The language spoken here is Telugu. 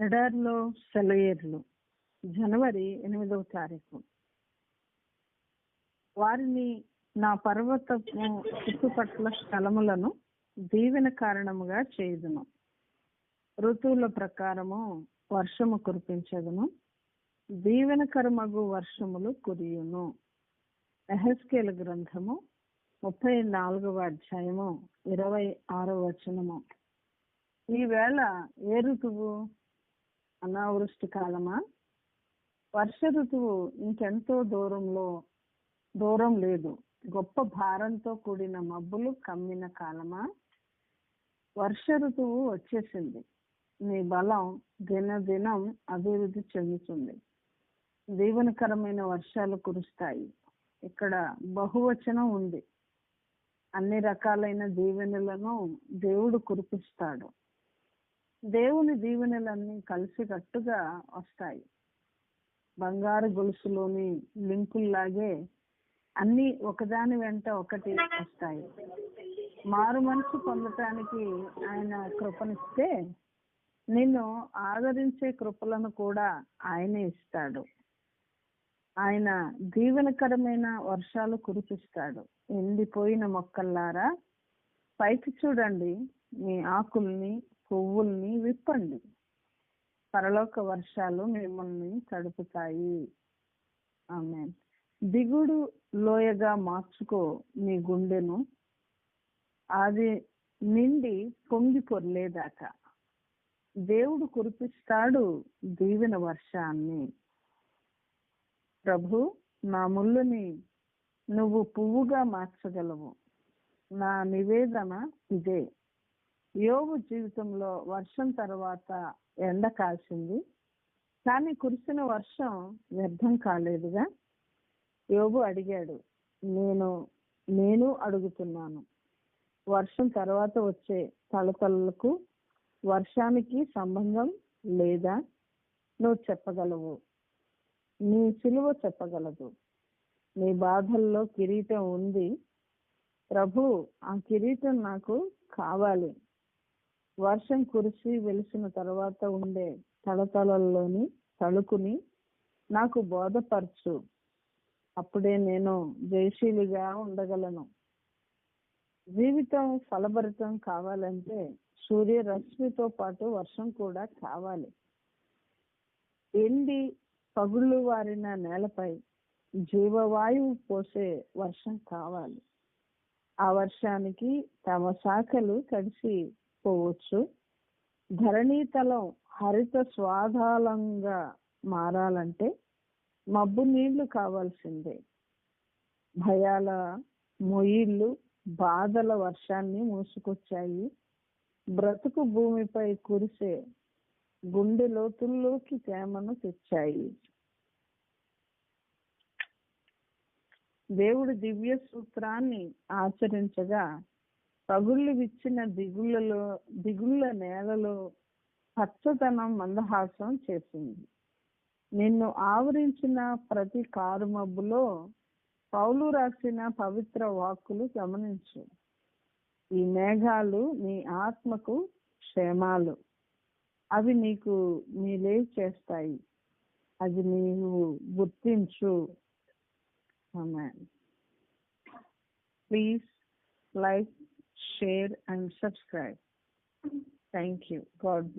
ఎడార్లో సెలయేర్లు. జనవరి ఎనిమిదవ తారీఖు. వారిని నా పర్వతపు చుట్టుపట్ల స్థలములను దీవెన కారణముగా చేయుదును. ఋతువుల ప్రకారము వర్షము కురిపించదును. దీవెనకరమగు వర్షములు కురియును. ఎహెస్కేల గ్రంథము ముప్పై నాలుగవ అధ్యాయము ఇరవై ఆరో వచనము. ఈవేళ ఏ ఋతువు? అనావృష్టి కాలమా? వర్ష ఋతువు ఇంకెంతో దూరంలో దూరం లేదు. గొప్ప భారంతో కూడిన మబ్బులు కమ్మిన కాలమా? వర్ష ఋతువు వచ్చేసింది. నీ బలం దినదినం అభివృద్ధి చెందుతుంది. దీవెనకరమైన వర్షాలు కురుస్తాయి. ఇక్కడ బహువచనం ఉంది. అన్ని రకాలైన దీవెనలను దేవుడు కురిపిస్తాడు. దేవుని దీవెనలన్నీ కలిసికట్టుగా వస్తాయి. బంగారు గొలుసులోని లింకుల్లాగే అన్ని ఒకదాని వెంట ఒకటి వస్తాయి. మారు మనసు పొందటానికి ఆయన కృపనిస్తే నిన్ను ఆదరించే కృపలను కూడా ఆయనే ఇస్తాడు. ఆయన దీవెనకరమైన వర్షాలు కురిపిస్తాడు. ఎండిపోయిన మొక్కల్లారా పైకి చూడండి. మీ ఆకుల్ని పువ్వుల్ని విప్పండి. పరలోక వర్షాలు మిమ్మల్ని తడుపుతాయి. ఆమె దిగుడు లోయగా మార్చుకో నీ గుండెను. అది నిండి పొంగి పొర్లేదాకా దేవుడు కురిపిస్తాడు దీవెన వర్షాన్ని. ప్రభు నా ముళ్ళుని నువ్వు పువ్వుగా మార్చగలవు. నా నివేదన ఇదే. యోగు జీవితంలో వర్షం తర్వాత ఎండ కాల్చింది. కానీ కురిసిన వర్షం వ్యర్థం కాలేదుగా. యోగు అడిగాడు నేను నేను అడుగుతున్నాను. వర్షం తర్వాత వచ్చే తలతలకు వర్షానికి సంబంధం లేదా? నువ్వు చెప్పగలవు. నీ సిలువ చెప్పగలదు. నీ బాధల్లో కిరీటం ఉంది. ప్రభు ఆ కిరీటం నాకు కావాలి. వర్షం కురిసి వెలిసిన తర్వాత ఉండే తలతలల్లోని తలుకుని నాకు బోధపరచు. అప్పుడే నేను జయశీలిగా ఉండగలను. జీవితం ఫలభరితం కావాలంటే సూర్యరశ్మితో పాటు వర్షం కూడా కావాలి. ఎండి పగుళ్ళు వారిన నేలపై జీవవాయువు పోసే వర్షం కావాలి. ఆ వర్షానికి తమ శాఖలు కలిసి పోవచ్చు. ధరణీతలం హరిత స్వాదాలంగా మారాలంటే మబ్బు నీళ్ళు కావాల్సిందే. భయాల మొయిళ్ళు బాధల వర్షాన్ని మూసుకొచ్చాయి. బ్రతుకు భూమిపై కురిసే గుండె లోతుల్లోకి తేమను తెచ్చాయి. దేవుడు దివ్య సూత్రాన్ని ఆచరించగా పగుళ్ళు విచ్చిన దిగుళ్ళలో దిగుళ్ళ నేలలో పచ్చదనం మందహాసం చేసింది. నిన్ను ఆవరించిన ప్రతి కారు మబ్బులో పౌలు రాసిన పవిత్ర వాక్కులు గమనించు. ఈ మేఘాలు నీ ఆత్మకు క్షేమాలు. అవి నీకు నీలే చేస్తాయి. అది నీవు గుర్తించు. Please like share, and subscribe. Thank you. God bless.